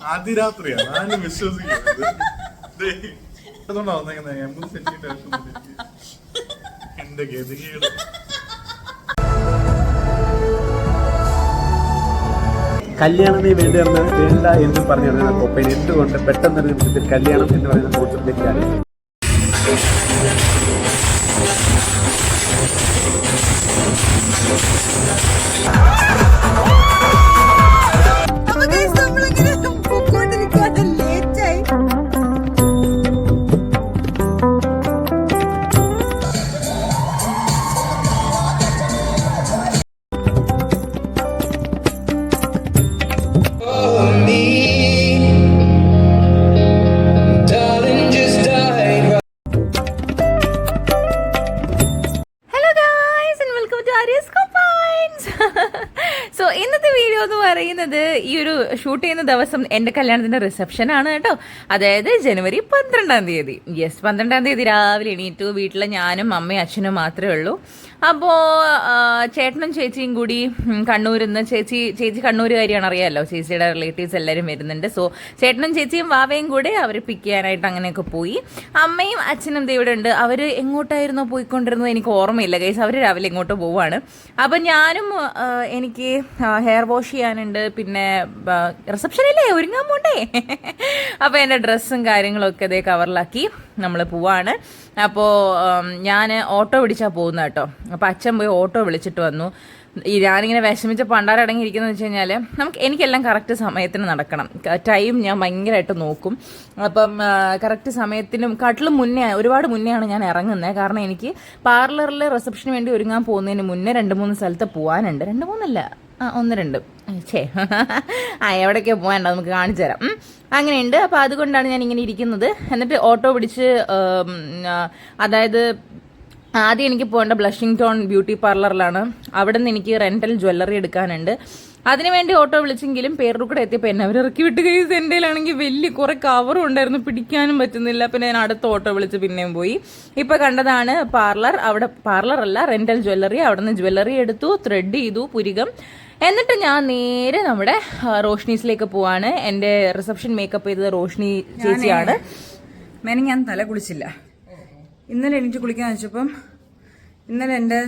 ആദ്യ രാത്രിയാണ് ആരും വിശ്വസിക്കുന്നത് കല്യാണമേ വേണ്ടെന്ന് വേണ്ട എന്ന് പറഞ്ഞിരുന്ന കൊപ്പൻ എന്തുകൊണ്ട് പെട്ടെന്നൊരു നിമിഷത്തിൽ കല്യാണം എന്ന് പറയുന്ന ആയി അപ്പൊ ഇന്നത്തെ വീഡിയോ എന്ന് പറയുന്നത് ഈ ഒരു ഷൂട്ട് ചെയ്യുന്ന ദിവസം എന്റെ കല്യാണത്തിന്റെ റിസപ്ഷൻ ആണ് കേട്ടോ. അതായത് ജനുവരി പന്ത്രണ്ടാം തീയതി. യെസ് പന്ത്രണ്ടാം തീയതി രാവിലെ എണീറ്റു. വീട്ടിലെ ഞാനും അമ്മയും അച്ഛനും മാത്രമേ ഉള്ളൂ. അപ്പോൾ ചേട്ടനും ചേച്ചിയും കൂടി കണ്ണൂരിൽ നിന്ന് ചേച്ചി ചേച്ചി കണ്ണൂരുകാരിയാണ് അറിയാമല്ലോ. ചേച്ചിയുടെ റിലേറ്റീവ്സ് എല്ലാവരും വരുന്നുണ്ട്. സോ ചേട്ടനും ചേച്ചിയും വാവയും കൂടെ അവർ പിക്ക് ചെയ്യാനായിട്ട് അങ്ങനെയൊക്കെ പോയി. അമ്മയും അച്ഛനും ഇവിടെ ഉണ്ട്. അവർ എങ്ങോട്ടായിരുന്നോ പോയിക്കൊണ്ടിരുന്നത് എനിക്ക് ഓർമ്മയില്ല. കൈസ് അവർ രാവിലെ എങ്ങോട്ട് പോവാണ്. അപ്പം ഞാനും എനിക്ക് ഹെയർ വാഷ് ചെയ്യാനുണ്ട് പിന്നെ റിസപ്ഷനില്ലേ ഒരുങ്ങാൻ പോണ്ടേ? അപ്പോൾ എന്റെ ഡ്രസ്സും കാര്യങ്ങളൊക്കെ അതേ കവറിലാക്കി നമ്മൾ പോവാണ്. അപ്പോൾ ഞാൻ ഓട്ടോ പിടിച്ചാൽ പോകുന്നത് കേട്ടോ. അപ്പോൾ അച്ഛൻ പോയി ഓട്ടോ വിളിച്ചിട്ട് വന്നു. ഈ ഞാനിങ്ങനെ വിഷമിച്ച പണ്ടാരടങ്ങി ഇരിക്കുന്നത് വെച്ച് കഴിഞ്ഞാൽ നമുക്ക് എനിക്കെല്ലാം കറക്റ്റ് സമയത്തിന് നടക്കണം. ടൈം ഞാൻ ഭയങ്കരമായിട്ട് നോക്കും. അപ്പം കറക്റ്റ് സമയത്തിനും കട്ടിലും മുന്നേ ഒരുപാട് മുന്നെയാണ് ഞാൻ ഇറങ്ങുന്നത്. കാരണം എനിക്ക് പാർലറിലെ റിസപ്ഷന് വേണ്ടി ഒരുങ്ങാൻ പോകുന്നതിന് മുന്നേ രണ്ട് മൂന്ന് സ്ഥലത്ത് പോകാനുണ്ട് രണ്ട് മൂന്നല്ല. ഒന്ന് രണ്ട്. ഛേ. ആ എവിടേക്കോ പോകാനുണ്ട് നമുക്ക് കാണിച്ചു തരാം. അങ്ങനെയുണ്ട്. അപ്പോൾ അതുകൊണ്ടാണ് ഞാൻ ഇങ്ങനെ ഇരിക്കുന്നത്. എന്നിട്ട് ഓട്ടോ പിടിച്ച് അതായത് ആദ്യം എനിക്ക് പോകേണ്ട ബ്ലഷിംഗ് ടോൺ ബ്യൂട്ടി പാർലറിലാണ്. അവിടെ നിന്ന് എനിക്ക് റെന്റൽ ജ്വല്ലറി എടുക്കാനുണ്ട്. അതിനുവേണ്ടി ഓട്ടോ വിളിച്ചെങ്കിലും പേരൂടെ എത്തിയപ്പോൾ എന്നെ അവർ ഇറക്കി വിട്ട് കഴിച്ച് എന്റെ വലിയ കുറേ കവറും ഉണ്ടായിരുന്നു. പിടിക്കാനും പറ്റുന്നില്ല. പിന്നെ ഞാൻ അടുത്ത ഓട്ടോ വിളിച്ച് പിന്നെയും പോയി. ഇപ്പോൾ കണ്ടതാണ് പാർലർ. അവിടെ പാർലറല്ല റെന്റൽ ജ്വല്ലറി. അവിടെ നിന്ന് ജ്വല്ലറി എടുത്തു ത്രെഡ് ചെയ്തു പുരികം. എന്നിട്ട് ഞാൻ നേരെ നമ്മുടെ റോഷ്നീസിലേക്ക് പോവാണ്. എന്റെ റിസപ്ഷൻ മേക്കപ്പ് ചെയ്തത് റോഷ്നി ചേച്ചിയാണ്. മേനെ ഞാൻ തല കുളിച്ചില്ല. ഇന്നലെ എനിക്ക് കുളിക്കാൻ വെച്ചപ്പം ഇന്നലെ എന്റെ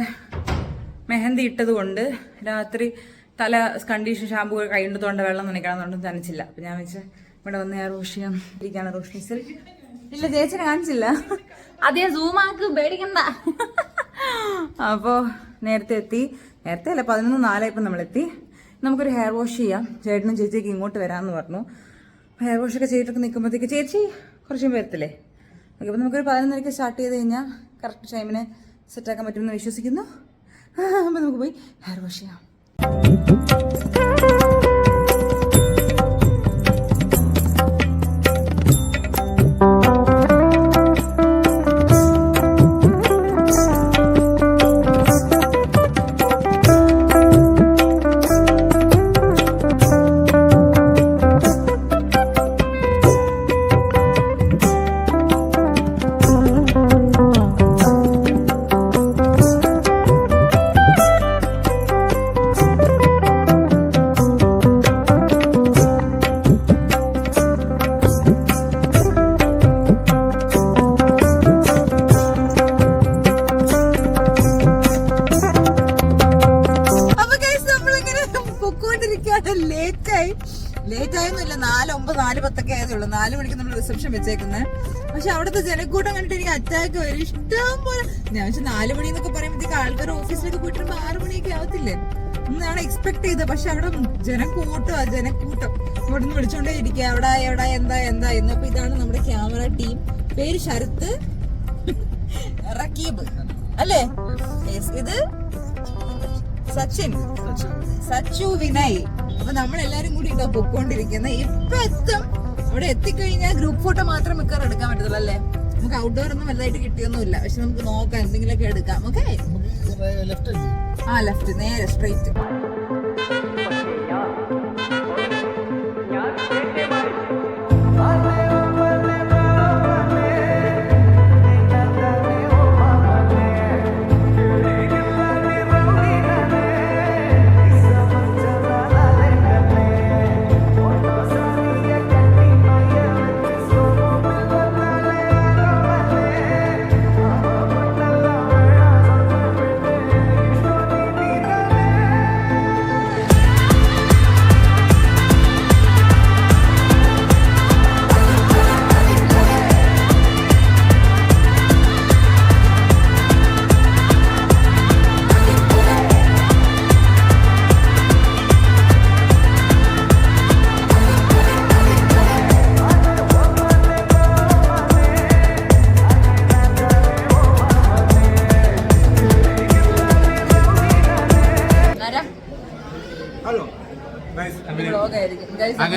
മെഹന്തി ഇട്ടത് കൊണ്ട് രാത്രി തല കണ്ടീഷൻ ഷാമ്പു കൈകൊണ്ട് തോണ്ട വെള്ളം നനയ്ക്കണമെന്നുകൊണ്ട് നനച്ചില്ല. അപ്പം ഞാൻ വെച്ച് ഇവിടെ വന്ന് ഞാൻ റോഷ് ചെയ്യാൻ ഇരിക്കുകയാണ് റോഷ്നീസിൽ ഇല്ല ചേച്ചിനെ കാണിച്ചില്ല. അതേ സൂമാക്ക് പേടിക്കണ്ട. അപ്പോൾ നേരത്തെ എത്തി. നേരത്തെ അല്ല പതിനൊന്ന് നാലായപ്പോൾ നമ്മളെത്തി. നമുക്കൊരു ഹെയർ വാഷ് ചെയ്യാം. ചേട്ടനും ചേച്ചിക്ക് ഇങ്ങോട്ട് വരാമെന്ന് പറഞ്ഞു. ഹെയർ വാഷൊക്കെ ചെയ്തിട്ടൊക്കെ നിൽക്കുമ്പോഴത്തേക്ക് ചേച്ചി കുറച്ചും വരത്തില്ലേ ഓക്കെ അപ്പോൾ നമുക്കൊരു പതിനൊന്നരയ്ക്ക് സ്റ്റാർട്ട് ചെയ്ത് കഴിഞ്ഞാൽ കറക്റ്റ് ടൈമിന് സെറ്റാക്കാൻ പറ്റുമെന്ന് വിശ്വസിക്കുന്നു. അപ്പോൾ നമുക്ക് പോയി ഹെയർ വാഷ് ചെയ്യാം. ലേറ്റ് ആയി. ലേറ്റ് ആയൊന്നുമില്ല നാല് ഒമ്പത് നാല് പത്തൊക്കെ ആയതേ ഉള്ളൂ നാല് മണിക്ക് നമ്മൾ റിസപ്ഷൻ വെച്ചേക്കുന്നത് പക്ഷെ അവിടുത്തെ ജനക്കൂട്ടം കണ്ടിട്ട് എനിക്ക് അറ്റാക്ക് വരും. ഇഷ്ടം പോലെ. ഞാൻ വെച്ചാൽ നാല് മണി എന്നൊക്കെ പറയുമ്പോഴത്തേക്ക് ആൾക്കാർ ഓഫീസിലേക്ക് പോയിട്ട് ആറ് മണിയൊക്കെ ആവത്തില്ലേ? എന്നാണ് എക്സ്പെക്ട് ചെയ്തത്. പക്ഷെ അവിടെ ജനക്കൂട്ടം ജനക്കൂട്ടം ഇവിടെ നിന്ന് വിളിച്ചോണ്ടേ ഇരിക്കുക എവിടെ എവിടെ എന്താ എന്താ എന്ന് അപ്പൊ ഇതാണ് നമ്മുടെ ക്യാമറ ടീം പേര് ശരത്ത് റക്കീബ്. അല്ലേ? ഇത് സച്ചിൻ. സച്ചു വിനയ്. അപ്പൊ നമ്മൾ എല്ലാരും കൂടി ഇതാ പൊക്കോണ്ടിരിക്കുന്നത് ഇപ്പൊ എത്തും ഇവിടെ എത്തിക്കഴിഞ്ഞാൽ ഗ്രൂപ്പ് ഫോട്ടോ മാത്രം മിക്കവാറും എടുക്കാൻ പറ്റത്തുള്ളൂ അല്ലേ? നമുക്ക് ഔട്ട്ഡോർ ഒന്നും വലുതായിട്ട് കിട്ടിയൊന്നുമില്ല. പക്ഷെ നമുക്ക് നോക്കാം എന്തെങ്കിലുമൊക്കെ എടുക്കാം. ഓക്കെ ആ ലെഫ്റ്റ് നേരെ സ്ട്രെയിറ്റ്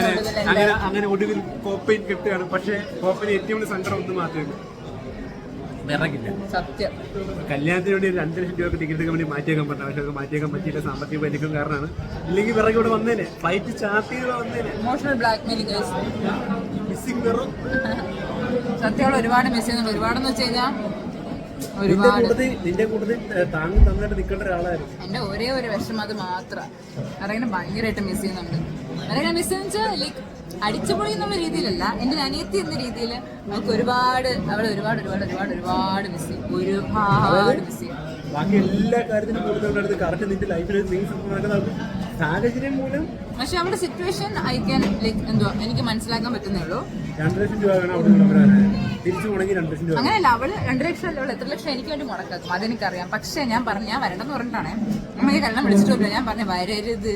അങ്ങനെ അങ്ങനെ ഒടുവിൽ അങ്ങനെ ഒടുവിൽ കോപ്പയിൽ കിട്ടുകയാണ്. പക്ഷേ കോപ്പയിൽ ഏറ്റവും വലിയ സങ്കടം ഒന്ന് മാത്രമേ വിറകില്ല. സത്യം. കല്യാണത്തിന് വേണ്ടി ഒരു രണ്ട് ലക്ഷം രൂപ ടിക്കറ്റ് കമ്പനി മാറ്റിയേക്കാൻ പറഞ്ഞു. പക്ഷെ അത് മാറ്റിയേക്കാൻ പറ്റിയില്ല. സാമ്പത്തിക പരിക്കും കാരണമാണ്. ഇല്ലെങ്കിൽ വിറക് ഇവിടെ വന്നേനെ. ഫ്ലൈറ്റ് ചാർട്ടി ചെയ്ത് വന്നേനെ. Emotional blackmailing guys missing വിറം. സത്യമുള്ള ഒരുപാട് മിസ് ചെയ്യുന്നുണ്ട്. ഒരുപാടെന്ന് വെച്ച് കഴിഞ്ഞാൽ നിന്റെ ഒരുപാട്. കൂട്ടത്തിൽ നിന്റെ കൂട്ടത്തിൽ താങ്ങും തന്നിട്ട് നിൽക്കേണ്ട ഒരാളായിരുന്നു. എന്റെ ഒരേ ഒരു വിഷമം അത് മാത്രം. അതെങ്ങനെ ഭയങ്കരമായിട്ട് മിസ് ചെയ്യുന്നുണ്ട്. അറിയാൻ മിസ് വെച്ചാൽ ലൈക്ക് അടിച്ചുപൊളി എന്നുള്ള രീതിയിലല്ല. എന്റെ അനിയത്തി എന്ന രീതിയിൽ നമുക്ക് ഒരുപാട് അവളെ ഒരുപാട് ഒരുപാട് ഒരുപാട് ഒരുപാട് മിസ് ചെയ്യും. ഒരുപാട് മിസ് ചെയ്യും. ബാക്കി എല്ലാ കാര്യത്തിനും കൂടുതൽ കറക്റ്റ് നിന്റെ ലൈഫിൽ നീ സാഹചര്യം മൂലം പക്ഷെ അവളുടെ സിറ്റുവേഷൻ അയക്കാൻ ലൈക്ക് എന്തോ എനിക്ക് മനസ്സിലാക്കാൻ പറ്റുന്നേ ഉള്ളൂ. രണ്ട് ലക്ഷം രൂപ വേണം അവിടെ തിരിച്ചു പോകണമെങ്കിൽ രണ്ട് ലക്ഷം രൂപ അങ്ങനെയല്ല അവൾ രണ്ട് ലക്ഷം അല്ല അവൾ എത്ര ലക്ഷം എനിക്ക് വേണ്ടി മുടക്കാക്കും അതെനിക്കറിയാം. പക്ഷെ ഞാൻ പറഞ്ഞു ഞാൻ വരണ്ടെന്ന് പറഞ്ഞിട്ടാണ്. അമ്മയെ കല്യാണം വിളിച്ചിട്ടില്ല ഞാൻ പറഞ്ഞു വരരുത്.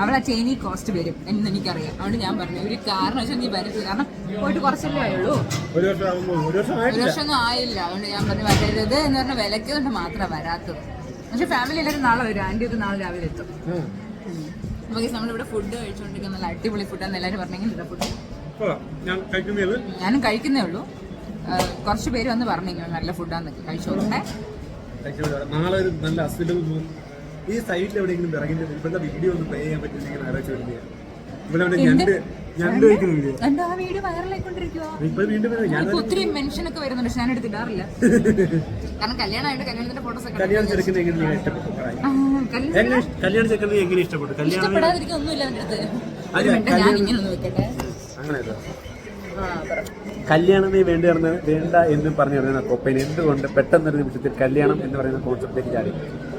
അവൾ ആ ചെയിനി കോസ്റ്റ് വരും എന്ന് എനിക്കറിയാം അതുകൊണ്ട് ഞാൻ പറഞ്ഞു ഒരു കാരണം വെച്ചാൽ നീ വരരുത്. കാരണം പോയിട്ട് കുറച്ചല്ലേ ആയുള്ളൂ. ഒരു വർഷം ഒന്നും ആയില്ല. അതുകൊണ്ട് ഞാൻ പറഞ്ഞു വരരുത് എന്ന് പറഞ്ഞ വിലക്ക് കൊണ്ട് മാത്രം വരാത്തത്. പക്ഷെ ഫാമിലി എല്ലാവരും നാളെ വരും. ആന്റി ഒരു നാളെ രാവിലെ എത്തും. അപ്പോൾ നമ്മളിവിടെ ഫുഡ് കഴിച്ചുകൊണ്ടിരിക്കുന്ന നല്ല അടിപൊളി ഫുഡാന്ന് എല്ലാവരും പറഞ്ഞെങ്കിൽ ഫുഡ് ഞാനും കഴിക്കുന്നേ ഉള്ളൂ. കുറച്ച് പേര് വന്ന് പറഞ്ഞെങ്കിലും നല്ല ഫുഡാന്നൊക്കെ കഴിച്ചോളൂണ്ടേ നാളെ ഒരു നല്ല പോകും ഈ സൈറ്റിൽ എവിടെയെങ്കിലും ഇറങ്ങിയിട്ട് ഇപ്പോഴത്തെ വീഡിയോ ഒന്ന് പ്ലേ ചെയ്യാൻ പറ്റില്ലെങ്കിൽ ആലോചിച്ച് വരുന്നത് ഇവിടെ അവന്റെ ഞണ്ട് ഞണ്ട് കഴിക്കുന്ന വീഡിയോ എന്താ ആ വീഡിയോ ഇപ്പൊ വീണ്ടും ഞാൻ ഒത്തിരി മെൻഷൻ ഒക്കെ വരുന്നുണ്ട് പക്ഷെ ഞാൻ എടുത്തിടാറില്ല. കാരണം കല്യാണമായിട്ട് കല്യാണത്തിന്റെ ഫോട്ടോസ് ഒക്കെ കല്യാണം ചെറുക്കുന്ന എങ്ങനെ നീ ഇഷ്ടപ്പെട്ടു? പറയ്. ആ, കല്യാണം എങ്ങനെ കല്യാണം ചെറുക്കുന്നത് നീ എങ്ങനെ ഇഷ്ടപ്പെട്ടു? കല്യാണം ഇഷ്ടപ്പെടാതിരിക്കാൻ ഒന്നുമില്ല അവന്റെ അടുത്ത്. അല്ല, മിനിറ്റ് ഞാൻ ഇങ്ങനെ ഒന്ന് വെക്കട്ടെ. അങ്ങനെ അല്ല. ആ പറ. കല്യാണമേ വേണ്ടി നടന്ന് വേണ്ട എന്ന് പറഞ്ഞു നടന്ന കൊപ്പൻ എന്തുകൊണ്ട് പെട്ടെന്നൊരു നിമിഷത്തിൽ കല്യാണം എന്ന് പറയുന്ന കോൺസെപ്റ്റിലേക്ക് ചാടി?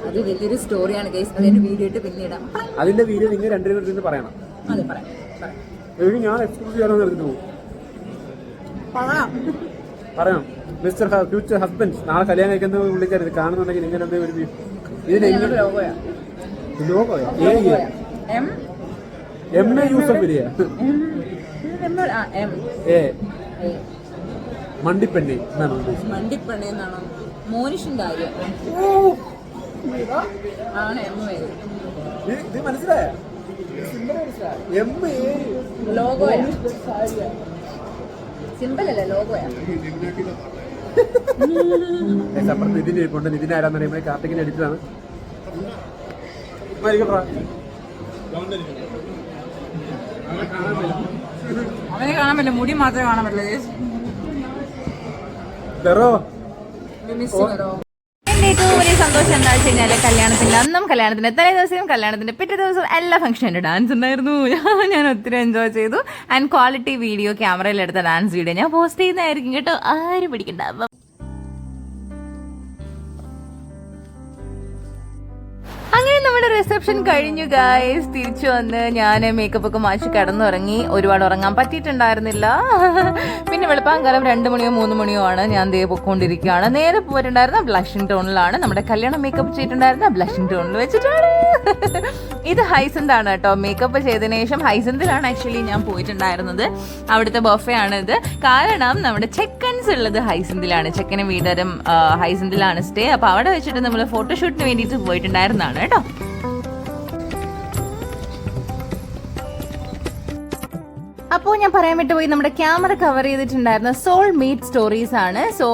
അത് വലിയൊരു സ്റ്റോറിയാണ് ഗൈസ് അതിന്റെ വീഡിയോ ഇട്ട് പിന്നീടാം അതിന്റെ വീഡിയോ നിങ്ങൾ രണ്ടുപേരും ഇരുന്ന് പറയണം. അതെ പറയാം ഞാൻ എക്സ്ക്യൂസ് ചെയ്യാൻ എടുത്തിട്ട് പോകും. പറയാം പറയണം. മിസ്റ്റർ ഫ്യൂച്ചർ ഹസ്ബൻഡ് നാളെ കല്യാണം കഴിക്കുന്ന വിളിക്കരുത് കാണുന്നുണ്ടെങ്കിൽ ഇങ്ങനെ എന്തെങ്കിലും ഒരു ഇതിന് ലോഗോയാ. M M A Yusuf M A മണ്ടിപ്പെണ്ണി എന്നാണ് മണ്ടിപ്പെണ്ണി മണ്ടിപ്പണി എന്നാണ് മോനിഷിന്റെ കാര്യം ആണ് എം ഇത് ഇത് മനസ്സിലായ? എം എ ലോഗോയാ സിമ്പിൾ ലോഗോയാ അപ്പുറത്ത് നിതിൻ ഇരിപ്പുണ്ട്. നിതിൻ ആരാന്ന് പറയുമ്പോൾ അടിച്ചതാണ് മരിക്കട്ടാ അവനെ കാണാൻ പറ്റില്ല. മുടി മാത്രമേ കാണാൻ പറ്റില്ല ഏറ്റവും വലിയ സന്തോഷം എന്താ വെച്ച് കഴിഞ്ഞാൽ കല്യാണത്തിന്റെ അന്നും കല്യാണത്തിന്റെ തലേ ദിവസവും കല്യാണത്തിന്റെ പിറ്റേ ദിവസവും എല്ലാ ഫംഗ്ഷനും ഡാൻസ് ഉണ്ടായിരുന്നു. ഞാൻ ഒത്തിരി എൻജോയ് ചെയ്തു. ആൻഡ് ക്വാളിറ്റി വീഡിയോ ക്യാമറയിൽ എടുത്ത ഡാൻസ് വീഡിയോ ഞാൻ പോസ്റ്റ് ചെയ്യുന്നതായിരിക്കും കേട്ടോ. ആരും പിടിക്കണ്ട. റിസപ്ഷൻ കഴിഞ്ഞു ഗായ്സ് തിരിച്ചു വന്ന് ഞാൻ മേക്കപ്പ് ഒക്കെ മാറ്റി കിടന്നുറങ്ങി. ഒരുപാട് ഉറങ്ങാൻ പറ്റിയിട്ടുണ്ടായിരുന്നില്ല. പിന്നെ വെളുപ്പാങ്കാലം രണ്ട് മണിയോ മൂന്ന് മണിയോ ആണ് ഞാൻ ദേ പൊക്കോണ്ടിരിക്കുകയാണ്. നേരെ പോയിട്ടുണ്ടായിരുന്ന ബ്ലഷിംഗ് ടോണിലാണ് നമ്മുടെ കല്യാണം മേക്കപ്പ് ചെയ്തിട്ടുണ്ടായിരുന്ന ബ്ലഷിംഗ് ടോണിൽ വെച്ചിട്ടാണ്. ഇത് ഹൈസന്താണ് കേട്ടോ. മേക്കപ്പ് ചെയ്തതിനു ശേഷം ഹൈസന്തിലാണ് ആക്ച്വലി ഞാൻ പോയിട്ടുണ്ടായിരുന്നത്. അവിടുത്തെ ബൊഫെ ആണ് ഇത്. കാരണം നമ്മുടെ ചെക്കൻസ് ഉള്ളത് ഹൈസന്തിലാണ് ചെക്കനും വീടരും ഹൈസന്തിലാണ് സ്റ്റേ അപ്പൊ അവിടെ വെച്ചിട്ട് നമ്മൾ ഫോട്ടോഷൂട്ടിന് വേണ്ടിയിട്ട് പോയിട്ടുണ്ടായിരുന്നതാണ് കേട്ടോ. അപ്പോൾ ഞാൻ പറയാൻ വിട്ടുപോയി നമ്മുടെ ക്യാമറ കവർ ചെയ്തിട്ടുണ്ടായിരുന്ന സോൾ മീറ്റ് സ്റ്റോറീസ് ആണ്. സോ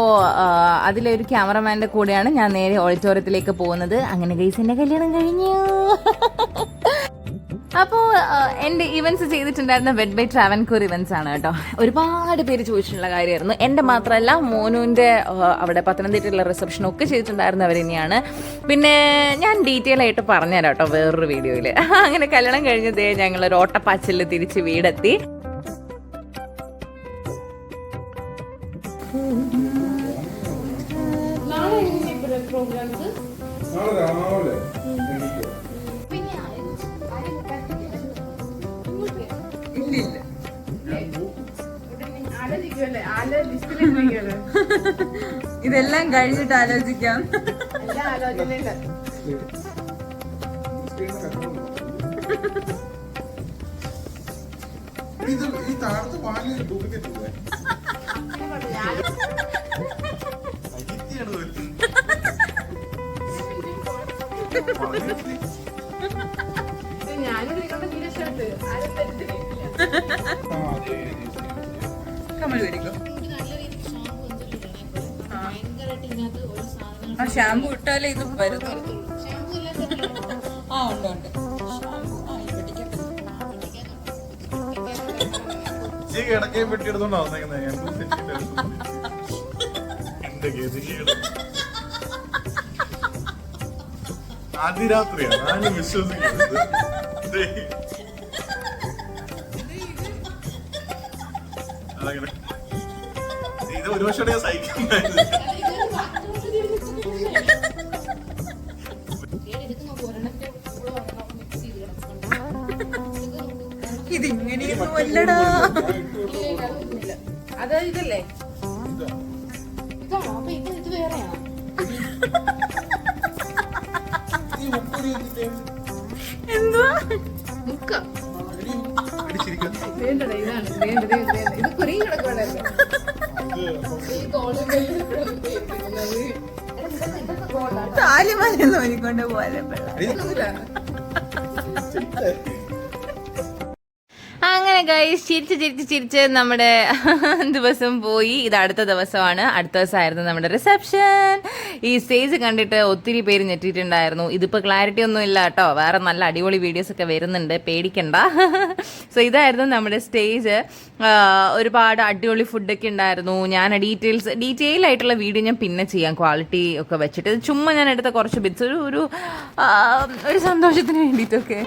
അതിലെ ഒരു ക്യാമറമാന്റെ കൂടെയാണ് ഞാൻ നേരെ ഓഡിറ്റോറിയത്തിലേക്ക് പോകുന്നത്. അങ്ങനെ ഗൈസിന്റെ കല്യാണം കഴിഞ്ഞു. അപ്പോൾ എന്റെ ഇവന്റ്സ് ചെയ്തിട്ടുണ്ടായിരുന്ന വെഡ് ബൈ ട്രാവൻകൂർ ഇവന്റ്സ് ആണ് കേട്ടോ. ഒരുപാട് പേര് ചോദിച്ചിട്ടുള്ള കാര്യമായിരുന്നു. എന്റെ മാത്രമല്ല മോനുവിന്റെ അവിടെ പത്തനംതിട്ടയിലുള്ള റിസപ്ഷൻ ഒക്കെ ചെയ്തിട്ടുണ്ടായിരുന്നവർ തന്നെയാണ്. പിന്നെ ഞാൻ ഡീറ്റെയിൽ ആയിട്ട് പറഞ്ഞുതരാം കേട്ടോ വേറൊരു വീഡിയോയിൽ അങ്ങനെ കല്യാണം കഴിഞ്ഞതേ ഞങ്ങൾ ഒരു ഓട്ടപ്പാച്ചിൽ തിരിച്ച് വീടെത്തി. ഇതെല്ലാം കഴിഞ്ഞിട്ട് ആലോചിക്കാം. ഇത് ഈ താഴത്ത് വാങ്ങി ഡ്യൂപ്ലിക്കേറ്റ് കമൽ ആ ഷാമ്പു ഇട്ടാലേ ഇത് വരുന്നു ആ ഉണ്ട് ഉണ്ട് കിടക്കയെ പെട്ടി എടുത്തോണ്ടാ വന്നേക്കുന്നേ എന്റെ ഗതികേട് ആദ്യ ഞാൻ വിശ്വസിക്കുന്നത്. അതങ്ങനെ. ഇത് ഒരു വർഷം ഞാൻ ഇതിങ്ങനെയൊന്നും അല്ലടാ അത് ഇതല്ലേ? എന്തുവാ? മുക്ക. വേണ്ടത് ഇതാണ്. വേണ്ടത് ഇത് കുറി കിടക്കുവാണല്ലോ ഈ ഗോൾഡൻ ബെല്ല് താലിമാരെന്ന് ഒരുക്കൊണ്ട് പോലെ പിള്ള അങ്ങനെ ഗൈസ് ചിരിച്ച് ചിരിച്ച് ചിരിച്ച് നമ്മുടെ ദിവസം പോയി. ഇത് അടുത്ത ദിവസമാണ്. അടുത്ത ദിവസമായിരുന്നു നമ്മുടെ റിസപ്ഷൻ ഈ സ്റ്റേജ് കണ്ടിട്ട് ഒത്തിരി പേര് ഞെട്ടിയിട്ടുണ്ടായിരുന്നു. ഇതിപ്പോൾ ക്ലാരിറ്റി ഒന്നും ഇല്ല കേട്ടോ. വേറെ നല്ല അടിപൊളി വീഡിയോസ് ഒക്കെ വരുന്നുണ്ട്. പേടിക്കണ്ട. സോ ഇതായിരുന്നു നമ്മുടെ സ്റ്റേജ് ഒരുപാട് അടിപൊളി ഫുഡൊക്കെ ഉണ്ടായിരുന്നു. ഞാൻ ഡീറ്റെയിൽസ് ഡീറ്റെയിൽ ആയിട്ടുള്ള വീഡിയോ ഞാൻ പിന്നെ ചെയ്യാം. ക്വാളിറ്റി ഒക്കെ വെച്ചിട്ട്. ചുമ്മാ ഞാൻ എടുത്ത കുറച്ച് ബിറ്റ്സ് ഒരു ഒരു സന്തോഷത്തിന് വേണ്ടിയിട്ടൊക്കെ.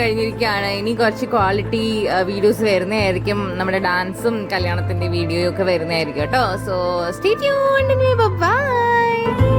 കഴിഞ്ഞിരിക്കുകയാണ്. ഇനി കുറച്ച് ക്വാളിറ്റി വീഡിയോസ് വരുന്നതായിരിക്കും. നമ്മുടെ ഡാൻസും കല്യാണത്തിന്റെ വീഡിയോയും ഒക്കെ വരുന്നതായിരിക്കും കേട്ടോ. So stay tuned by